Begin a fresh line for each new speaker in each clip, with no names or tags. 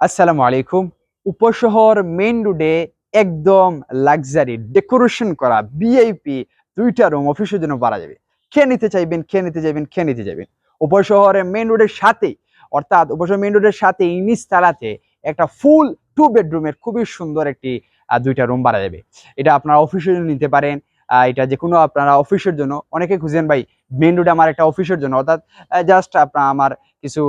আসসালামু আলাইকুম। উপশহর মেইন রোডে একদম লাক্সারি ডেকোরেশন করা ভিআইপি দুইটা রুম অফিসের জন্য পারা যাবে। খেয়ে নিতে চাইবেন, খেয়ে নিতে চাইবেন খেয়ে নিতে যাবেন। উপশহরে মেইন রোডের সাথে অর্থাৎ উপশহর মেইন রোডের সাথে ইনিস তালাতে একটা ফুল টু বেডরুমের খুবই সুন্দর একটি দুইটা রুম পারা যাবে। এটা আপনারা অফিসের জন্য নিতে পারেন এটা যে কোনো আপনারা অফিসের জন্য, অনেকে খুঁজেন ভাই, মেইন রোডে আমার একটা অফিসের জন্য, অর্থাৎ জাস্ট আপনার আমার কিছু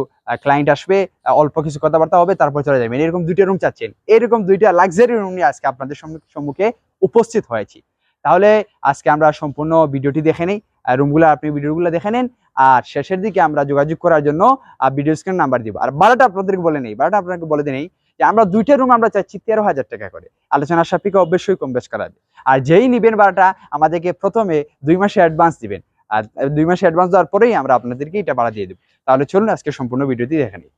ক্লায়েন্ট আসবে অল্প কিছু কথাবার্তা হবে, তারপর চলে যাবেন। এরকম দুইটা রুম চাচ্ছেন। এরকম দুইটা লাক্সারি রুম নিয়ে আজকে আপনাদের সম্মুখে উপস্থিত হয়েছি। তাহলে আজকে আমরা সম্পূর্ণ ভিডিওটি দেখে নিই রুমগুলো আপনি ভিডিওগুলো দেখে নেন, আর শেষের দিকে আমরা যোগাযোগ করার জন্য ভিডিও স্ক্রিন নাম্বার দিব। আর বারোটা আপনাদেরকে বলে নেই, বারোটা আপনাকে বলে দিই যে আমরা দুইটা রুম আমরা চাচ্ছি তেরো হাজার টাকা করে। আলোচনার সাপেক্ষে অবশ্যই কম বেশ করা আর যেই নিবেন বারোটা, আমাদেরকে প্রথমে দুই মাসে অ্যাডভান্স দিবেন। আর দুই মাস অ্যাডভান্স দেওয়ার পরেই আমরা আপনাদেরকে এটা বাড়া দিয়ে দেবো। তাহলে চলুন আজকে সম্পূর্ণ ভিডিওটি দেখে নিই।